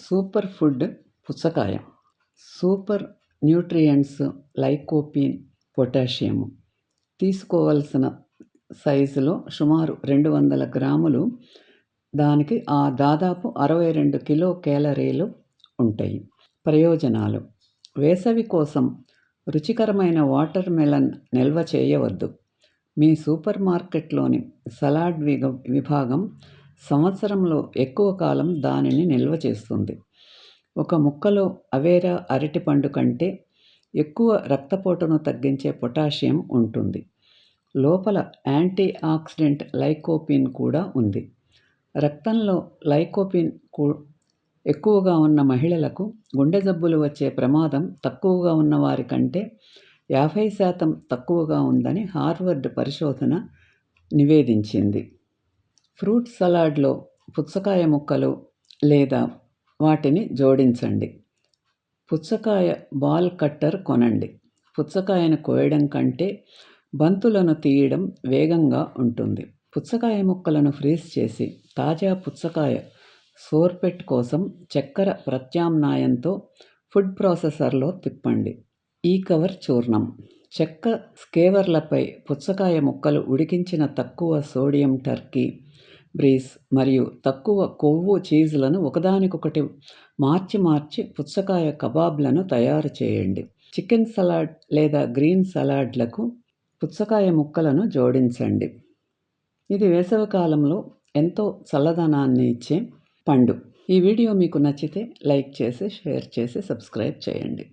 Super food పుచ్చకాయ. Super nutrients lycopene potassium తీసుకోవలసిన సైజులో సుమారు రెండు వందల గ్రాములు దానికి ఆ దాదాపు అరవై రెండు కిలో క్యాలరీలు ఉంటాయి. ప్రయోజనాలు. వేసవి కోసం రుచికరమైన వాటర్ మెలన్ నిల్వ చేయవద్దు. మీ సూపర్ మార్కెట్లోని సలాడ్ విగ విభాగం సంవత్సరంలో ఎక్కువ కాలం దానిని నిల్వ చేస్తుంది. ఒక ముక్కలో అవేరా అరటిపండు కంటే ఎక్కువ రక్తపోటును తగ్గించే పొటాషియం ఉంటుంది. లోపల యాంటీ ఆక్సిడెంట్ లైకోపిన్ కూడా ఉంది. రక్తంలో లైకోపిన్ కూ ఎక్కువగా ఉన్న మహిళలకు గుండె జబ్బులు వచ్చే ప్రమాదం తక్కువగా ఉన్న వారి కంటే యాభై శాతం తక్కువగా ఉందని హార్వర్డ్ పరిశోధన నివేదించింది. ఫ్రూట్ సలాడ్లో పుచ్చకాయ ముక్కలు లేదా వాటిని జోడించండి. పుచ్చకాయ బాల్ కట్టర్ కొనండి. పుచ్చకాయను కోయడం కంటే బంతులను తీయడం వేగంగా ఉంటుంది. పుచ్చకాయ ముక్కలను ఫ్రీజ్ చేసి తాజా పుచ్చకాయ సోర్పెట్ కోసం చక్కెర ప్రత్యామ్నాయంతో ఫుడ్ ప్రాసెసర్లో తిప్పండి. ఈ కవర్ చూర్ణం. చెక్క స్కేవర్లపై పుచ్చకాయ ముక్కలు ఉడికించిన తక్కువ సోడియం టర్కీ బ్రీస్ మరియు తక్కువ కొవ్వు చీజులను ఒకదానికొకటి మార్చి మార్చి పుచ్చకాయ కబాబ్లను తయారు చేయండి. చికెన్ సలాడ్ లేదా గ్రీన్ సలాడ్లకు పుచ్చకాయ ముక్కలను జోడించండి. ఇది వేసవికాలంలో ఎంతో చల్లదనాన్ని ఇచ్చే పండు. ఈ వీడియో మీకు నచ్చితే లైక్ చేసి షేర్ చేసి సబ్స్క్రైబ్ చేయండి.